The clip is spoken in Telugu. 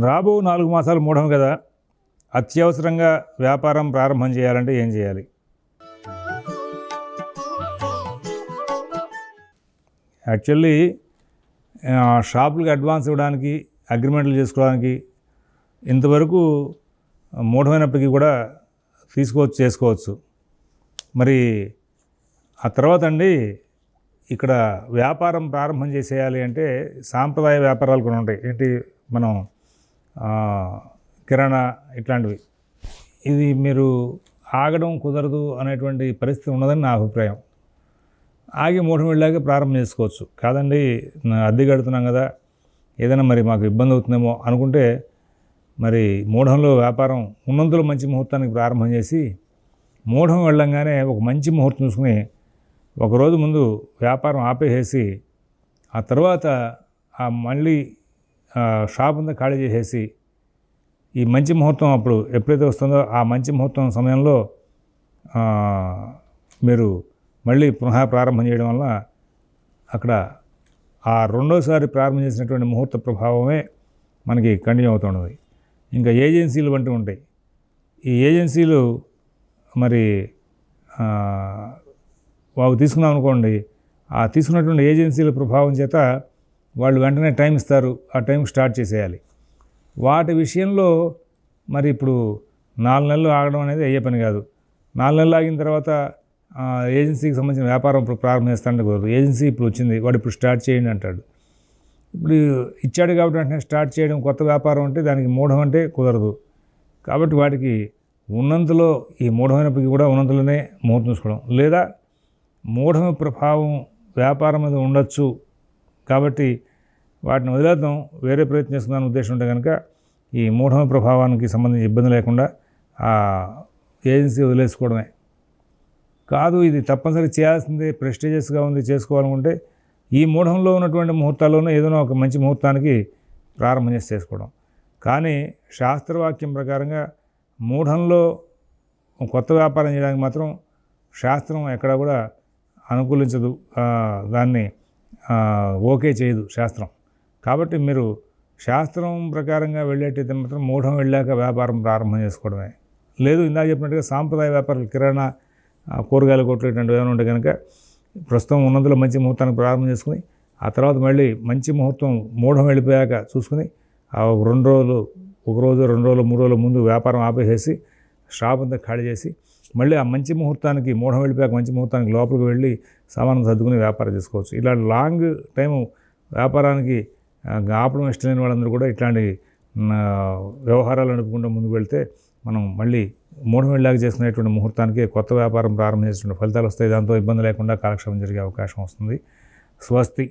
రాబో నాలుగు మాసాలు మూఢం కదా. అత్యవసరంగా వ్యాపారం ప్రారంభం చేయాలంటే ఏం చేయాలి? యాక్చువల్లీ ఆ, షాపులకి అడ్వాన్స్ ఇవ్వడానికి అగ్రిమెంట్లు చేసుకోవడానికి ఇంతవరకు మూఢమైనప్పటికీ కూడా తీసుకోవచ్చు చేసుకోవచ్చు. మరి ఆ తర్వాత అండి ఇక్కడ వ్యాపారం ప్రారంభం చేసేయాలి అంటే సాంప్రదాయ వ్యాపారాలు కొన్ని ఉంటాయి. ఏంటి? మనం కిరాణా ఇట్లాంటివి. ఇది మీరు ఆగడం కుదరదు అనేటువంటి పరిస్థితి ఉన్నదని నా అభిప్రాయం. ఆగి మూఢం వెళ్ళాక ప్రారంభం చేసుకోవచ్చు. కాదండి అద్దె కడుతున్నాం కదా ఏదైనా మరి మాకు ఇబ్బంది అవుతుందేమో అనుకుంటే మరి మూఢంలో వ్యాపారం ఉన్నంతలో మంచి ముహూర్తానికి ప్రారంభం చేసి మూఢం వెళ్ళంగానే ఒక మంచి ముహూర్తం చూసుకుని ఒకరోజు ముందు వ్యాపారం ఆపేసేసి ఆ తర్వాత ఆ మళ్ళీ షాప్ అంతా ఖాళీ చేసేసి ఈ మంచి ముహూర్తం అప్పుడు ఎప్పుడైతే వస్తుందో ఆ మంచి ముహూర్తం సమయంలో మీరు మళ్ళీ పునః ప్రారంభం చేయడం వల్ల అక్కడ ఆ రెండోసారి ప్రారంభం చేసినటువంటి ముహూర్త ప్రభావమే మనకి కంటిన్యూ అవుతున్నది ఇంకా ఏజెన్సీలు వంటివి ఉంటాయి. ఈ ఏజెన్సీలు మరి ఆ, వారు తీసుకున్నాం అనుకోండి ఆ తీసుకున్నటువంటి ఏజెన్సీల ప్రభావం చేత వాళ్ళు వెంటనే టైం ఇస్తారు ఆ టైం స్టార్ట్ చేసేయాలి. వాటి విషయంలో మరి ఇప్పుడు నాలుగు నెలలు ఆగడం అనేది అయ్యే పని కాదు. నాలుగు నెలలు ఆగిన తర్వాత ఏజెన్సీకి సంబంధించిన వ్యాపారం ఇప్పుడు ప్రారంభిస్తానంటే కుదరదు. ఏజెన్సీ ఇప్పుడు వచ్చింది వాడు ఇప్పుడు స్టార్ట్ చేయండి అంటాడు. ఇప్పుడు ఇచ్చాడు కాబట్టి వెంటనే స్టార్ట్ చేయడం కొత్త వ్యాపారం అంటే దానికి మూఢం అంటే కుదరదు. కాబట్టి వాటికి ఉన్నంతలో ఈ మూఢమైనప్పటికీ కూడా ఉన్నంతలోనే ముహూర్తం చూసుకోవడం లేదా మూఢమ ప్రభావం వ్యాపారం మీద ఉండొచ్చు కాబట్టి వాటిని వదిలేద్దాం. వేరే ప్రయత్నం చేస్తున్నాను ఉద్దేశం ఉంటే కనుక ఈ మూఢమ ప్రభావానికి సంబంధించి ఇబ్బంది లేకుండా ఆ ఏజెన్సీ వదిలేసుకోవడమే. కాదు ఇది తప్పనిసరి చేయాల్సిందే ప్రెస్టీజియస్గా ఉంది చేసుకోవాలనుకుంటే ఈ మూఢంలో ఉన్నటువంటి ముహూర్తాల్లోనే ఏదైనా ఒక మంచి ముహూర్తానికి ప్రారంభం చేసి చేసుకోవడం. కానీ శాస్త్రవాక్యం ప్రకారంగా మూఢంలో కొత్త వ్యాపారం చేయడానికి మాత్రం శాస్త్రం ఎక్కడా కూడా అనుకూలించదు. దాన్ని ఓకే చేయదు శాస్త్రం. కాబట్టి మీరు శాస్త్రం ప్రకారంగా వెళ్ళేటైతే మాత్రం మూఢం వెళ్ళాక వ్యాపారం ప్రారంభం చేసుకోవడమే. లేదు ఇందాక చెప్పినట్టుగా సాంప్రదాయ వ్యాపారాలు కిరాణా కూరగాయల కొట్లు ఇటువంటివి ఏమైనా ఉంటే కనుక ప్రస్తుతం ఉన్నందులో మంచి ముహూర్తాన్ని ప్రారంభం చేసుకుని ఆ తర్వాత మళ్ళీ మంచి ముహూర్తం మూఢం వెళ్ళిపోయాక చూసుకుని ఒక రెండు రోజులు ఒక రోజు రెండు రోజులు మూడు రోజుల ముందు వ్యాపారం ఆపేసేసి షాప్ అంతా ఖాళీ చేసి మళ్ళీ ఆ మంచి ముహూర్తానికి మూఢం వెళ్ళిపోయాక మంచి ముహూర్తానికి లోపలికి వెళ్ళి సామాను సర్దుకుని వ్యాపారం చేసుకోవచ్చు. ఇలా లాంగ్ టైం వ్యాపారానికి ఆపడం ఇష్టం లేని వాళ్ళందరూ కూడా ఇట్లాంటి వ్యవహారాలు నడుపుకుంటూ ముందుకు వెళ్తే మనం మళ్ళీ మూఢం వెళ్ళాక చేసుకునేటువంటి ముహూర్తానికి కొత్త వ్యాపారం ప్రారంభించేటువంటి ఫలితాలు వస్తాయి. దాంతో ఇబ్బంది లేకుండా కాలక్షేమం జరిగే అవకాశం వస్తుంది. స్వస్తి.